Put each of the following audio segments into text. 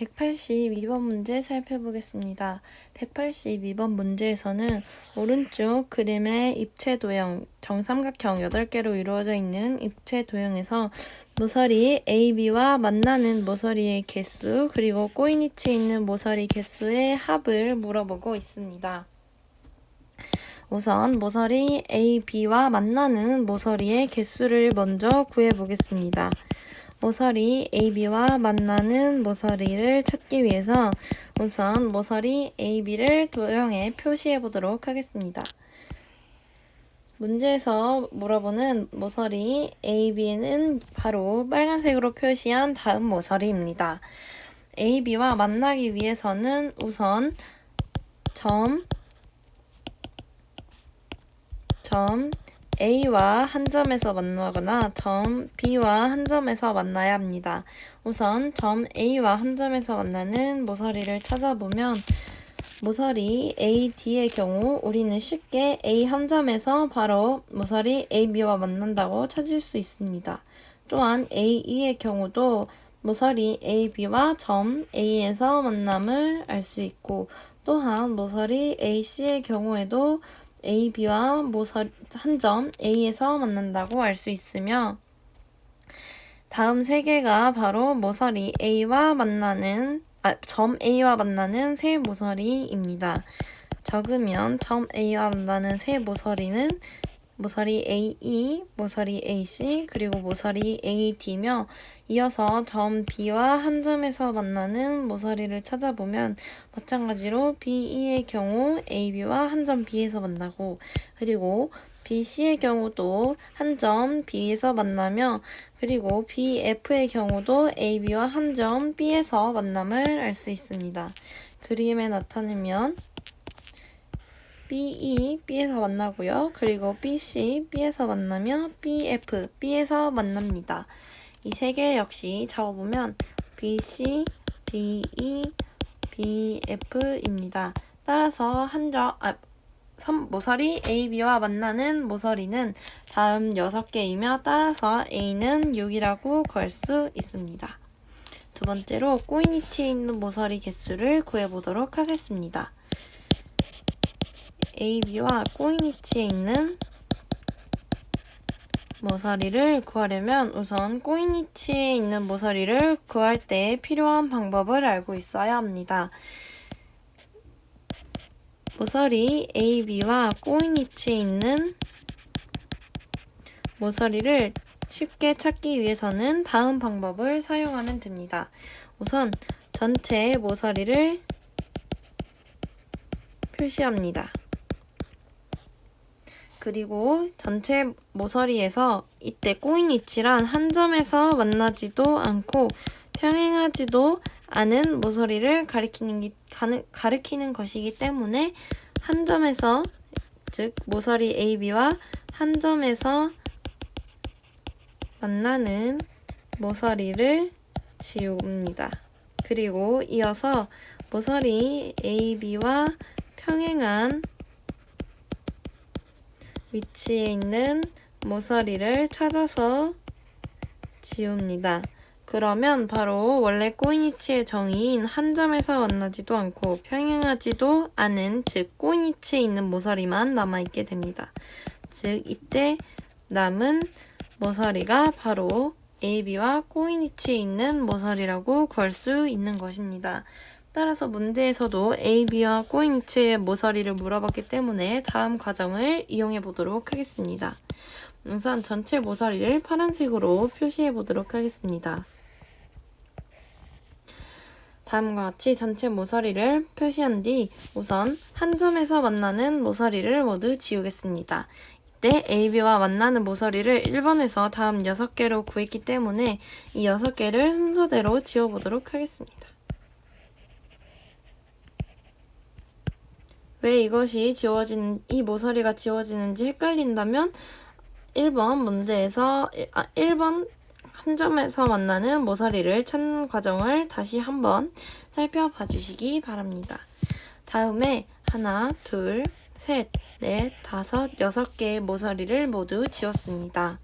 182번 문제 살펴보겠습니다. 182번 문제에서는 오른쪽 그림의 입체 도형, 정삼각형 8개로 이루어져 있는 입체 도형에서 모서리 AB와 만나는 모서리의 개수, 그리고 꼬인 위치에 있는 모서리 개수의 합을 물어보고 있습니다. 우선 모서리 AB와 만나는 모서리의 개수를 먼저 구해보겠습니다. 모서리 AB와 만나는 모서리를 찾기 위해서 우선 모서리 AB를 도형에 표시해 보도록 하겠습니다. 문제에서 물어보는 모서리 AB는 바로 빨간색으로 표시한 다음 모서리입니다. AB와 만나기 위해서는 우선 점, 점 A와 한 점에서 만나거나 점 B와 한 점에서 만나야 합니다. 우선 점 A와 한 점에서 만나는 모서리를 찾아보면 모서리 AD의 경우 우리는 쉽게 A 한 점에서 바로 모서리 AB와 만난다고 찾을 수 있습니다. 또한 AE의 경우도 모서리 AB와 점 A에서 만남을 알 수 있고 또한 모서리 AC의 경우에도 AB와 모서리 한점 A에서 만난다고 알 수 있으며 다음 세 개가 바로 모서리 A와 만나는 아, 점 A와 만나는 세 모서리입니다. 적으면 점 A와 만나는 세 모서리는 모서리 AE, 모서리 AC, 그리고 모서리 AD며 이어서 점 B와 한 점에서 만나는 모서리를 찾아보면 마찬가지로 BE의 경우 AB와 한 점 B에서 만나고 그리고 BC의 경우도 한 점 B에서 만나며 그리고 BF의 경우도 AB와 한 점 B에서 만남을 알 수 있습니다. 그림에 나타내면 BE, B에서 만나고요. 그리고 BC, B에서 만나며 BF, B에서 만납니다. 이 세 개 역시 적어보면 BC, BE, BF입니다. 따라서 한 점, 아, 선, 모서리 AB와 만나는 모서리는 다음 6개이며 따라서 A는 6이라고 구할 수 있습니다. 두 번째로 꼬인 위치에 있는 모서리 개수를 구해보도록 하겠습니다. AB와 꼬인 위치에 있는 모서리를 구하려면 우선 꼬인 위치에 있는 모서리를 구할 때 필요한 방법을 알고 있어야 합니다. 모서리 AB와 꼬인 위치에 있는 모서리를 쉽게 찾기 위해서는 다음 방법을 사용하면 됩니다. 우선 전체 모서리를 표시합니다. 그리고 전체 모서리에서 이때 꼬인 위치란 한 점에서 만나지도 않고 평행하지도 않은 모서리를 가리키는, 가리키는 것이기 때문에 한 점에서 즉 모서리 AB와 한 점에서 만나는 모서리를 지웁니다. 그리고 이어서 모서리 AB와 평행한 위치에 있는 모서리를 찾아서 지웁니다. 그러면 바로 원래 꼬인 위치의 정의인 한 점에서 만나지도 않고 평행하지도 않은 즉 꼬인 위치에 있는 모서리만 남아있게 됩니다. 즉 이때 남은 모서리가 바로 AB와 꼬인 위치에 있는 모서리라고 구할 수 있는 것입니다. 따라서 문제에서도 AB와 꼬인 위치의 모서리를 물어봤기 때문에 다음 과정을 이용해 보도록 하겠습니다. 우선 전체 모서리를 파란색으로 표시해 보도록 하겠습니다. 다음과 같이 전체 모서리를 표시한 뒤 우선 한 점에서 만나는 모서리를 모두 지우겠습니다. 이때 AB와 만나는 모서리를 1번에서 다음 6개로 구했기 때문에 이 6개를 순서대로 지워보도록 하겠습니다. 왜 이것이 지워진, 이 모서리가 지워지는지 헷갈린다면 1번 문제에서, 아, 1번 한 점에서 만나는 모서리를 찾는 과정을 다시 한번 살펴봐 주시기 바랍니다. 다음에 하나, 둘, 셋, 넷, 다섯, 여섯 개의 모서리를 모두 지웠습니다.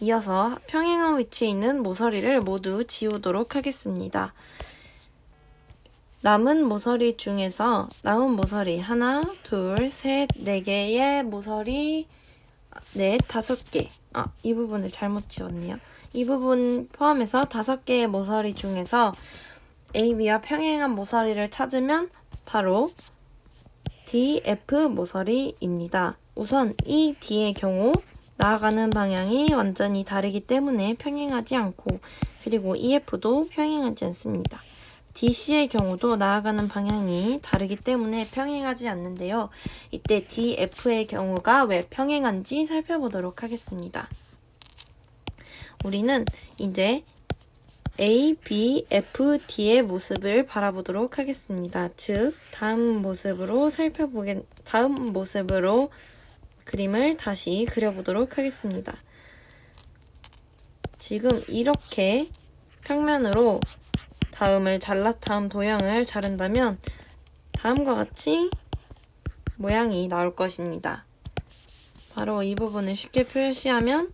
이어서 평행한 위치에 있는 모서리를 모두 지우도록 하겠습니다. 남은 모서리 중에서 남은 모서리 하나, 둘, 셋, 네 개의 모서리 네, 다섯 개. 아, 이 부분을 잘못 지웠네요. 이 부분 포함해서 다섯 개의 모서리 중에서 AB와 평행한 모서리를 찾으면 바로 DF 모서리입니다. 우선 이 D의 경우 나아가는 방향이 완전히 다르기 때문에 평행하지 않고 그리고 EF도 평행하지 않습니다. DC의 경우도 나아가는 방향이 다르기 때문에 평행하지 않는데요. 이때 DF의 경우가 왜 평행한지 살펴보도록 하겠습니다. 우리는 이제 A, B, F, D의 모습을 바라보도록 하겠습니다. 즉, 다음 모습으로 살펴보겠, 다음 모습으로 그림을 다시 그려보도록 하겠습니다. 지금 이렇게 평면으로 다음을 잘라 다음 도형을 자른다면 다음과 같이 모양이 나올 것입니다. 바로 이 부분을 쉽게 표시하면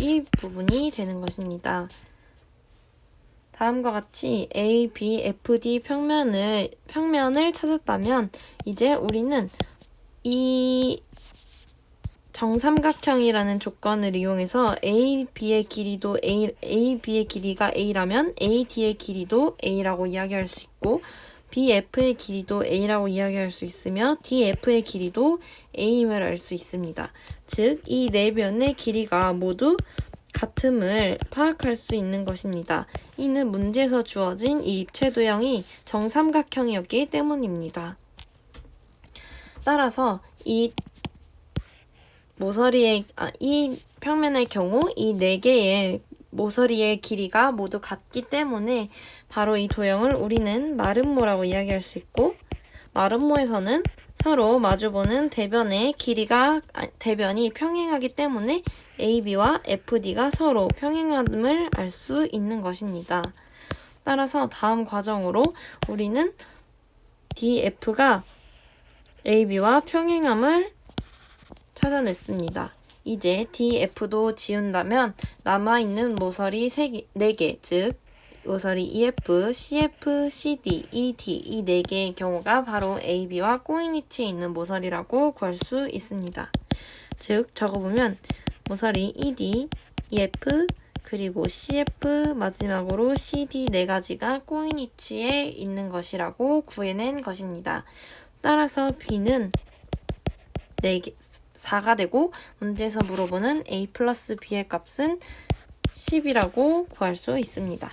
이 부분이 되는 것입니다. 다음과 같이 A, B, F, D 평면을 평면을 찾았다면 이제 우리는 이 정삼각형이라는 조건을 이용해서 A, B의 길이도 A, A, B의 길이가 A라면 A, D의 길이도 A라고 이야기할 수 있고 B, F의 길이도 A라고 이야기할 수 있으며 D, F의 길이도 A임을 알 수 있습니다. 즉, 이 네 변의 길이가 모두 같음을 파악할 수 있는 것입니다. 이는 문제에서 주어진 이 입체 도형이 정삼각형이었기 때문입니다. 따라서 이 모서리의 아, 이 평면의 경우 이 네 개의 모서리의 길이가 모두 같기 때문에 바로 이 도형을 우리는 마름모라고 이야기할 수 있고 마름모에서는 서로 마주보는 대변의 길이가 아, 대변이 평행하기 때문에 AB와 FD가 서로 평행함을 알 수 있는 것입니다. 따라서 다음 과정으로 우리는 DF가 AB와 평행함을 찾아냈습니다. 이제 DF도 지운다면 남아있는 모서리 3개, 4개, 즉 모서리 EF, CF, CD, ED 이 4개의 경우가 바로 AB와 꼬인 위치에 있는 모서리라고 구할 수 있습니다. 즉 적어보면 모서리 ED, EF, 그리고 CF 마지막으로 CD 네 가지가 꼬인 위치에 있는 것이라고 구해낸 것입니다. 따라서 B는 4개, 4가 되고 문제에서 물어보는 A 플러스 B의 값은 10이라고 구할 수 있습니다.